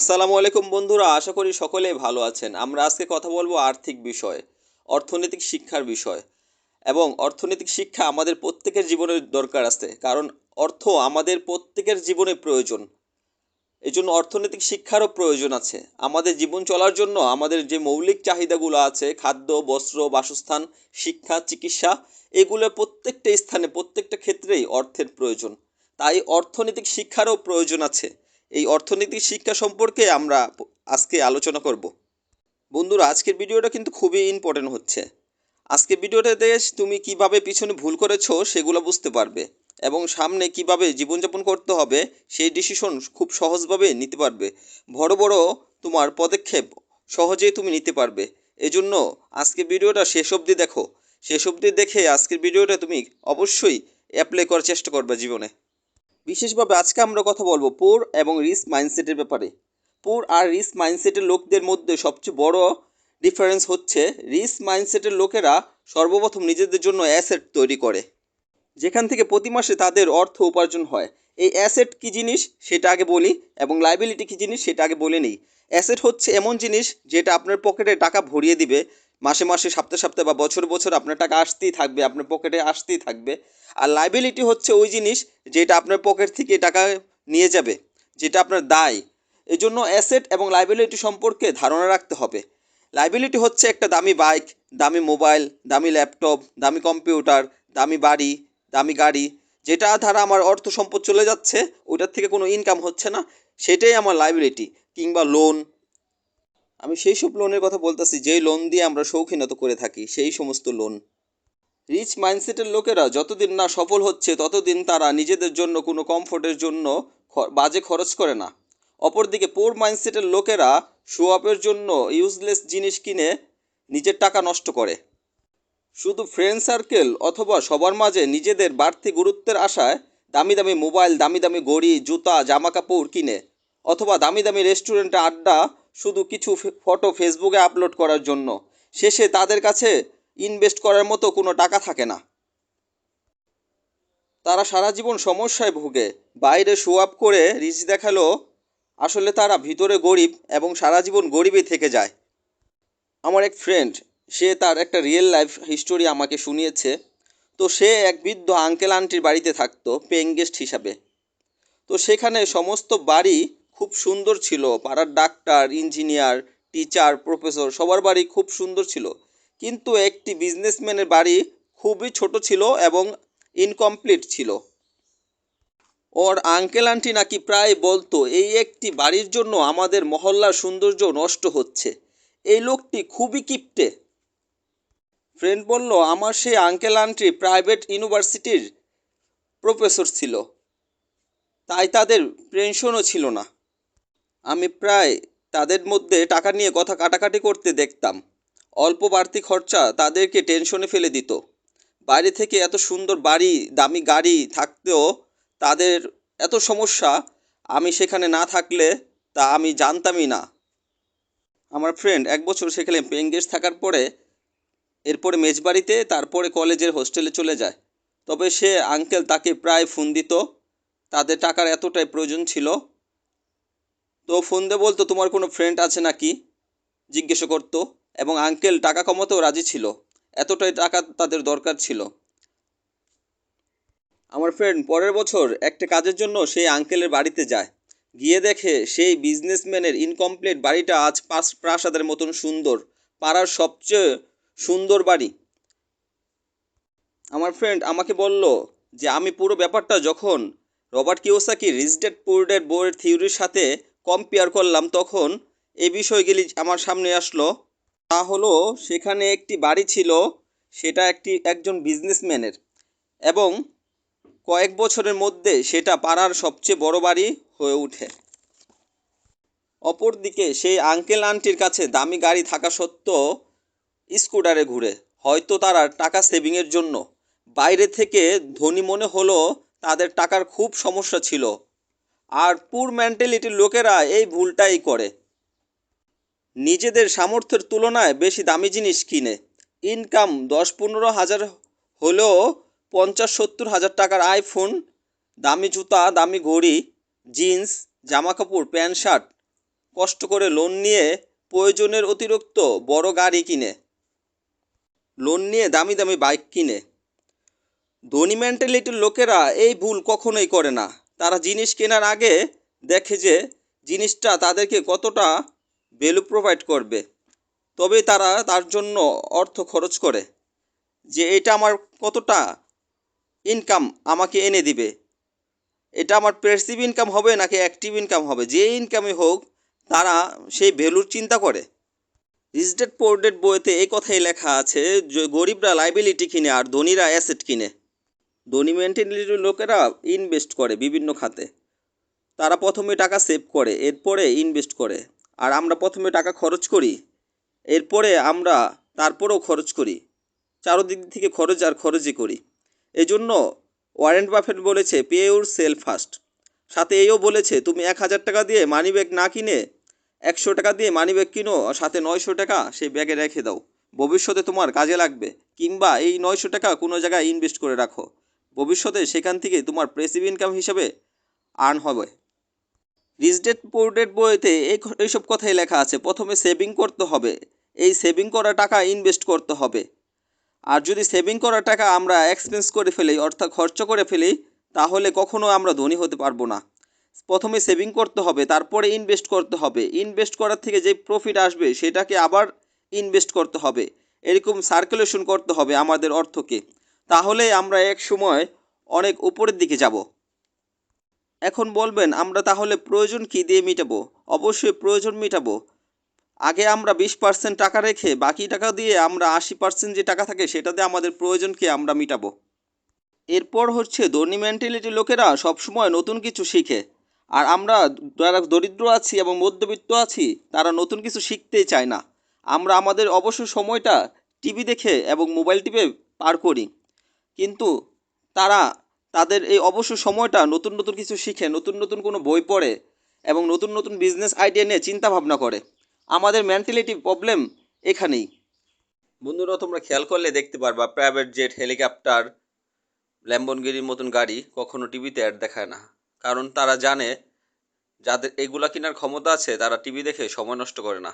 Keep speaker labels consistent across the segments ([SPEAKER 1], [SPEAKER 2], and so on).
[SPEAKER 1] আসসালামু আলাইকুম বন্ধুরা, আশা করি সকলেই ভালো আছেন। আমরা আজকে কথা বলব আর্থিক বিষয়, অর্থনৈতিক শিক্ষার বিষয়। এবং অর্থনৈতিক শিক্ষা আমাদের প্রত্যেকের জীবনে দরকার আছে, কারণ অর্থ আমাদের প্রত্যেকের জীবনে প্রয়োজন। এই জন্য অর্থনৈতিক শিক্ষারও প্রয়োজন আছে। আমাদের জীবন চলার জন্য আমাদের যে মৌলিক চাহিদাগুলো আছে, খাদ্য, বস্ত্র, বাসস্থান, শিক্ষা, চিকিৎসা, এগুলো প্রত্যেকটা স্থানে, প্রত্যেকটা ক্ষেত্রেই অর্থের প্রয়োজন। তাই অর্থনৈতিক শিক্ষারও প্রয়োজন আছে। এই অর্থনৈতিক শিক্ষা সম্পর্কে আমরা আজকে আলোচনা করব। বন্ধুরা, আজকের ভিডিওটা কিন্তু খুবই ইম্পর্টেন্ট হচ্ছে। আজকে ভিডিওটাতে তুমি কীভাবে পিছনে ভুল করেছ সেগুলো বুঝতে পারবে এবং সামনে কীভাবে জীবনযাপন করতে হবে সেই ডিসিশন খুব সহজভাবে নিতে পারবে। বড় বড় তোমার পদক্ষেপ সহজেই তুমি নিতে পারবে। এজন্য আজকে ভিডিওটা শেষ অবধি দেখো। শেষ অবধি দেখে আজকের ভিডিওটা তুমি অবশ্যই অ্যাপ্লাই করার চেষ্টা করবে জীবনে। বিশেষভাবে আজকে আমরা কথা বলব পুর এবং রিস্ক মাইন্ডসেটের ব্যাপারে। পুর আর রিস্ক মাইন্ডসেটের লোকদের মধ্যে সবচেয়ে বড় ডিফারেন্স হচ্ছে রিস্ক মাইন্ডসেটের লোকেরা সর্বপ্রথম নিজেদের জন্য অ্যাসেট তৈরি করে। যেখান থেকে প্রতি মাসে তাদের অর্থ উপার্জন হয়। এই অ্যাসেট কী জিনিস? সেটা আগে বলি এবং লাইবিলিটি কী জিনিস? সেটা আগে বলে নিই। অ্যাসেট হচ্ছে এমন জিনিস যেটা আপনার পকেটে টাকা ভরিয়ে দিবে মাসে মাসে, সপ্তাহে সপ্তাহে বা বছর বছর আপনার টাকা আসতেই থাকবে, আপনার পকেটে আসতেই থাকবে। আর লাইবিলিটি হচ্ছে ওই জিনিস যেটা আপনার পকেট থেকে টাকা নিয়ে যাবে, যেটা আপনার দায়। এই জন্য অ্যাসেট এবং লাইবিলিটি সম্পর্কে ধারণা রাখতে হবে। লাইবিলিটি হচ্ছে একটা দামি বাইক দামি মোবাইল দামি ল্যাপটপ দামি কম্পিউটার দামি বাড়ি, দামি গাড়ি। যেটা দ্বারা আমার অর্থ সম্পদ চলে যাচ্ছে, ওইটার থেকে কোনো ইনকাম হচ্ছে না, সেটাই আমার লাইবিলিটি কিংবা লোন আমি সেই সব লোনের কথা বলতেছি, যেই লোন দিয়ে আমরা শৌখিনত করে থাকি, সেই সমস্ত লোন রিচ মাইন্ডসেটের লোকেরা যতদিন না সফল হচ্ছে, ততদিন তারা নিজেদের জন্য, কোনো কমফোর্টের জন্য বাজে খরচ করে না। অপরদিকে পোর মাইন্ডসেটের লোকেরা শো আপের জন্য ইউজলেস জিনিস কিনে নিজের টাকা নষ্ট করে। শুধু ফ্রেন্ড সার্কেল অথবা সবার মাঝে নিজেদের বাড়তি গুরুত্বের আশায় দামি দামি মোবাইল দামি দামি ঘড়ি জুতা জামা কাপড় কিনে, অথবা দামি দামি রেস্টুরেন্টে আড্ডা শুধু কিছু ফটো ফেসবুকে আপলোড করার জন্য। শেষে তাদের কাছে ইনভেস্ট করার মতো কোনো টাকা থাকে না। তারা সারা জীবন সমস্যায় ভোগে। বাইরে শো আপ করে রিচ দেখাল। আসলে তারা ভিতরে গরিব এবং সারা জীবন গরিবই থেকে যায়। আমার এক ফ্রেন্ড সে তার একটা রিয়েল লাইফ হিস্টোরি আমাকে শুনিয়েছে। তো সে এক বৃদ্ধ আঙ্কেল আন্টির বাড়িতে থাকতো পেইং গেস্ট হিসাবে। তো সেখানে সমস্ত বাড়ি খুব সুন্দর ছিল। পাড়ার ডাক্তার, ইঞ্জিনিয়ার, টিচার, প্রফেসর, সবার বাড়ি খুব সুন্দর ছিল। কিন্তু একটি বিজনেসম্যানের বাড়ি খুবই ছোট ছিল এবং ইনকমপ্লিট ছিল। ওর আঙ্কেল আন্টি নাকি প্রায় বলতো, এই একটি বাড়ির জন্য আমাদের মহল্লার সৌন্দর্য নষ্ট হচ্ছে। এই লোকটি খুবই কিপ্টে। ফ্রেন্ড বলল, আমার সেই আঙ্কেল আন্টি প্রাইভেট ইউনিভার্সিটির প্রফেসর ছিল। তাই তাদের পেনশনও ছিল না। আমি প্রায় তাদের মধ্যে টাকা নিয়ে কথা কাটাকাটি করতে দেখতাম। অল্প বাড়তি খরচা তাদেরকে টেনশনে ফেলে দিত। বাইরে থেকে এত সুন্দর বাড়ি, দামি গাড়ি থাকতেও তাদের এত সমস্যা, আমি সেখানে না থাকলে তা আমি জানতামই না। আমার ফ্রেন্ড এক বছর সেখানে পেইং গেস্ট থাকার পরে, এরপরে মেজবাড়িতে, তারপরে কলেজের হোস্টেলে চলে যায়। তবে সে আঙ্কেল তাকে প্রায় ফোন দিত। তাদের টাকার এতটাই প্রয়োজন ছিল। তো ফোন দিয়ে বলতো, তোমার কোনো ফ্রেন্ড আছে নাকি? জিজ্ঞেস করতো। এবং আঙ্কেল টাকা কমাতেও রাজি ছিল। এতটাই টাকা তাদের দরকার ছিল। আমার ফ্রেন্ড পরের বছর একটা কাজের জন্য সেই আঙ্কেলের বাড়িতে যায়। গিয়ে দেখে সেই বিজনেসম্যানের ইনকমপ্লিট বাড়িটা আজ পাঁচ প্রাসাদের মতন সুন্দর। পাড়ার সবচেয়ে সুন্দর বাড়ি। আমার ফ্রেন্ড আমাকে বলল যে, আমি পুরো ব্যাপারটা যখন রবার্ট কিওসাকি রিজডেড পুর ডেড বোর্ড থিওরির সাথে কম্পেয়ার করলাম তখন এই বিষয়গুলি আমার সামনে আসলো। তা হলো, সেখানে একটি বাড়ি ছিল, সেটা একটি, একজন বিজনেসম্যানের এবং কয়েক বছরের মধ্যে সেটা পাড়ার সবচেয়ে বড় বাড়ি হয়ে ওঠে। অপরদিকে সেই আঙ্কেল আন্টির কাছে দামি গাড়ি থাকা সত্ত্বেও স্কুটারে ঘুরে। হয়তো তারা টাকা সেভিংয়ের জন্য। বাইরে থেকে ধনী মনে হলো, তাদের টাকার খুব সমস্যা ছিল। আর পুর মেন্টালিটির লোকেরা এই ভুলটাই করে। নিজেদের সামর্থ্যের তুলনায় বেশি দামি জিনিস কিনে। ইনকাম দশ পনেরো হাজার হলেও পঞ্চাশ সত্তর হাজার টাকার আইফোন দামি জুতা, দামি ঘড়ি জিন্স জামা কাপড় প্যান্ট, শার্ট, কষ্ট করে লোন নিয়ে প্রয়োজনের অতিরিক্ত বড় গাড়ি কিনে। লোন নিয়ে দামি দামি বাইক কিনে। ধনী মেন্টালিটির লোকেরা এই ভুল কখনোই করে না। তারা জিনিস কেনার আগে দেখে যে জিনিসটা তাদেরকে কতটা ভ্যালু প্রোভাইড করবে। তবে তারা তার জন্য অর্থ খরচ করে যে এটা আমার কতটা ইনকাম আমাকে এনে দিবে। এটা আমার প্রেসিভ ইনকাম হবে নাকি অ্যাক্টিভ ইনকাম হবে? যে ইনকামই হোক, তারা সেই ভ্যালুর চিন্তা করে। রিজডেড পোর্ডেড বইতে এই কথাই লেখা আছে যে গরিবরা লাইবিলিটি কিনে আর ধনীরা অ্যাসেট কিনে। ধনী মেন্টালিটির লোকেরা ইনভেস্ট করে বিভিন্ন খাতে। তারা প্রথমে টাকা সেভ করে, এরপরে ইনভেস্ট করে। আর আমরা প্রথমে টাকা খরচ করি, এরপরে আমরা তারপরেও খরচ করি। চারোদিক থেকে খরচ আর খরচই করি। এজন্য ওয়ারেন্ট বাফেট বলেছে পে ইউর সেল ফার্স্ট সাথে এও বলেছে, তুমি এক হাজার টাকা দিয়ে মানি ব্যাগ না কিনে একশো টাকা দিয়ে মানি ব্যাগ কিনো, আর সাথে নয়শো টাকা সেই ব্যাগে রেখে দাও। ভবিষ্যতে তোমার কাজে লাগবে। কিংবা এই নয়শো টাকা কোনো জায়গায় ইনভেস্ট করে রাখো। ভবিষ্যতে সেখান থেকে তোমার প্রেসিভ ইনকাম হিসাবে আর্ন হবে। রিজডেড পোর্ডেড বইতে এই এইসব কথাই লেখা আছে। প্রথমে সেভিং করতে হবে। এই সেভিং করা টাকা ইনভেস্ট করতে হবে। আর যদি সেভিং করা টাকা আমরা এক্সপেন্স করে ফেলি, অর্থাৎ খরচ করে ফেলি, তাহলে কখনো আমরা ধনী হতে পারব না। প্রথমে সেভিং করতে হবে, তারপরে ইনভেস্ট করতে হবে। ইনভেস্ট করার থেকে যে প্রফিট আসবে, সেটাকে আবার ইনভেস্ট করতে হবে। এরকম সার্কুলেশন করতে হবে আমাদের অর্থকে। তাহলে আমরা এক সময় অনেক উপরের দিকে যাব। এখন বলবেন, আমরা তাহলে প্রয়োজন কী দিয়ে মেটাবো? অবশ্যই প্রয়োজন মেটাবো। আগে আমরা বিশ পার্সেন্ট টাকা রেখে বাকি টাকা দিয়ে আমরা আশি পার্সেন্ট যে টাকা থাকে সেটা দিয়ে আমাদের প্রয়োজনকে আমরা মেটাবো। এরপর হচ্ছে ধনী মেন্টালিটি লোকেরা সবসময় নতুন কিছু শিখে। আর আমরা যারা দরিদ্র আছি এবং মধ্যবিত্ত আছি, তারা নতুন কিছু শিখতেই চায় না। আমরা আমাদের অবসর সময়টা টিভি দেখে এবং মোবাইল টিপে পার করি। কিন্তু তারা তাদের এই অবসর সময়টা নতুন নতুন কিছু শিখে, নতুন নতুন কোনো বই পড়ে এবং নতুন নতুন বিজনেস আইডিয়া নিয়ে চিন্তা ভাবনা করে। আমাদের মেন্টালিটি প্রবলেম এখানেই। বন্ধুরা, তোমরা খেয়াল করলে দেখতে পারবা প্রাইভেট জেট হেলিকপ্টার ল্যাম্বনগিরির মতন গাড়ি কখনো টিভিতে অ্যাড দেখায় না। কারণ তারা জানে যাদের এগুলা কেনার ক্ষমতা আছে, তারা টিভি দেখে সময় নষ্ট করে না।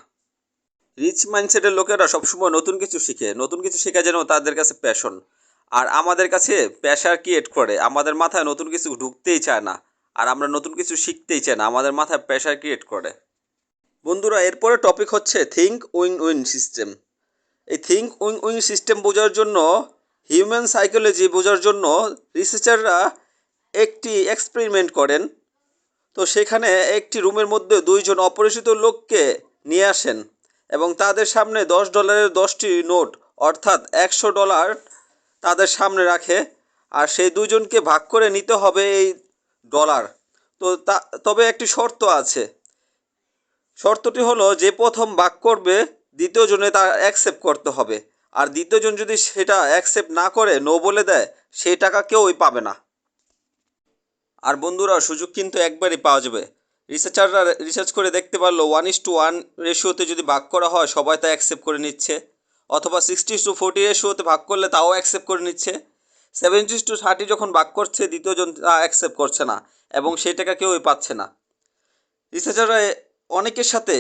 [SPEAKER 1] রিচ মাইন্ডসেটের লোকেরা সবসময় নতুন কিছু শিখে, নতুন কিছু শেখা যেন তাদের কাছে প্যাশন আর আমাদের কাছে প্রেশার ক্রিয়েট করে। আমাদের মাথায় নতুন কিছু ঢুকতেই চায় না, আর আমরা নতুন কিছু শিখতেই চাই না, আমাদের মাথায় প্রেশার ক্রিয়েট করে। বন্ধুরা, এরপরে টপিক হচ্ছে থিঙ্ক উইন উইন সিস্টেম এই থিঙ্ক উইন উইন সিস্টেম বোঝার জন্য হিউম্যান সাইকোলজি বোঝার জন্য রিসার্চাররা একটি এক্সপেরিমেন্ট করেন। তো সেখানে একটি রুমের মধ্যে দুইজন অপরিচিত লোককে নিয়ে আসেন এবং তাদের সামনে দশ ডলারের দশটি নোট, অর্থাৎ একশো ডলার তাদের সামনে রাখে, আর সেই দুজনকে ভাগ করে নিতে হবে এই ডলার। তো তা, তবে একটি শর্ত আছে। শর্তটি হলো, যে প্রথম ভাগ করবে, দ্বিতীয় জনে তা অ্যাকসেপ্ট করতে হবে। আর দ্বিতীয় জন যদি সেটা অ্যাকসেপ্ট না করে নো বলে দেয়, সেই টাকা কেউই পাবে না। আর বন্ধুরা, সুযোগ কিন্তু একবারই পাওয়া যাবে। রিসার্চাররা রিসার্চ করে দেখতে পারল ওয়ান ইস টু ওয়ান রেশিওতে যদি ভাগ করা হয়, সবাই তা অ্যাকসেপ্ট করে নিচ্ছে। অথবা সিক্সটি টু ফোর্টি রেশিওতে ভাগ করলে তাও অ্যাকসেপ্ট করে নিচ্ছে। সেভেন্টি টু থার্টি যখন ভাগ করছে দ্বিতীয়জন তা অ্যাকসেপ্ট করছে না এবং সেই টাকা কেউই পাচ্ছে না। রিসার্চাররা অনেকের সাথে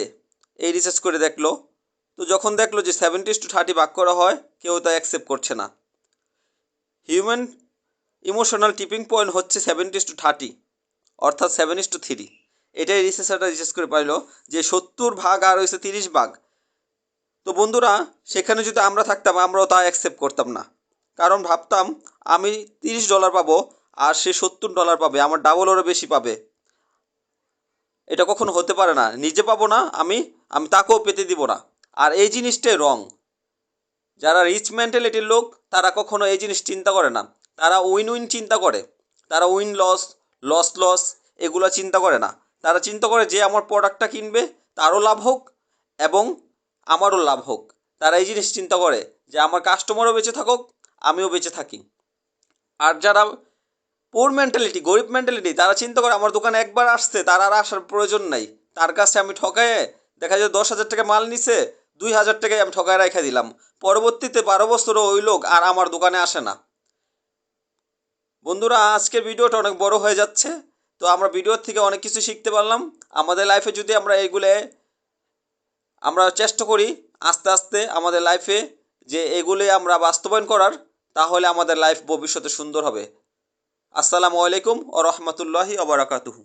[SPEAKER 1] এই রিসার্চ করে দেখল। তো যখন দেখল যে সেভেন্টি টু থার্টি ভাগ করা হয়, কেউ তা অ্যাকসেপ্ট করছে না। হিউম্যান ইমোশনাল টিপিং পয়েন্ট হচ্ছে সেভেন্টি টু থার্টি অর্থাৎ সেভেন টু থ্রি এটাই রিসার্চাররা রিসার্চ করে পাইলো যে সত্তর ভাগ আর হয়েছে তিরিশ ভাগ। তো বন্ধুরা, সেখানে যদি আমরা থাকতাম, আমরাও তা অ্যাকসেপ্ট করতাম না। কারণ ভাবতাম, আমি তিরিশ ডলার পাবো আর সে সত্তর ডলার পাবে, আমার ডাবল ডাবলেরও বেশি পাবে। এটা কখনো হতে পারে না। নিজে পাবো না আমি আমি তাকেও পেতে দিব না। আর এই জিনিসটাই রং যারা রিচ মেন্টালিটির লোক, তারা কখনো এই জিনিস চিন্তা করে না। তারা উইন উইন চিন্তা করে। তারা উইন লস লস লস এগুলো চিন্তা করে না। তারা চিন্তা করে যে আমার প্রোডাক্টটা কিনবে, তারও লাভ হোক এবং আমারও লাভ হোক। তারা এই জিনিস চিন্তা করে যে আমার কাস্টমারও বেঁচে থাকুক, আমিও বেঁচে থাকি। আর যারা পোর মেন্টালিটি গরিব মেন্টালিটি তারা চিন্তা করে আমার দোকানে একবার আসছে তার আর আসার প্রয়োজন নাই। তার কাছে আমি ঠকায়ে দেখা যায় দশ হাজার টাকা মাল নিছে, দুই হাজার টাকায় আমি ঠকায় রেখে দিলাম। পরবর্তীতে বারো বছরও ওই লোক আর আমার দোকানে আসে না। বন্ধুরা, আজকের ভিডিওটা অনেক বড় হয়ে যাচ্ছে। তো আমরা ভিডিওর থেকে অনেক কিছু শিখতে পারলাম। আমাদের লাইফে যদি আমরা এগুলো আমরা চেষ্টা করি আস্তে আস্তে আমাদের লাইফে যে এগুলি আমরা বাস্তবায়ন করার, তাহলে আমাদের লাইফ ভবিষ্যতে সুন্দর হবে। আসসালামু আলাইকুম ও রহমতুল্লাহি ওবরাকাতুহু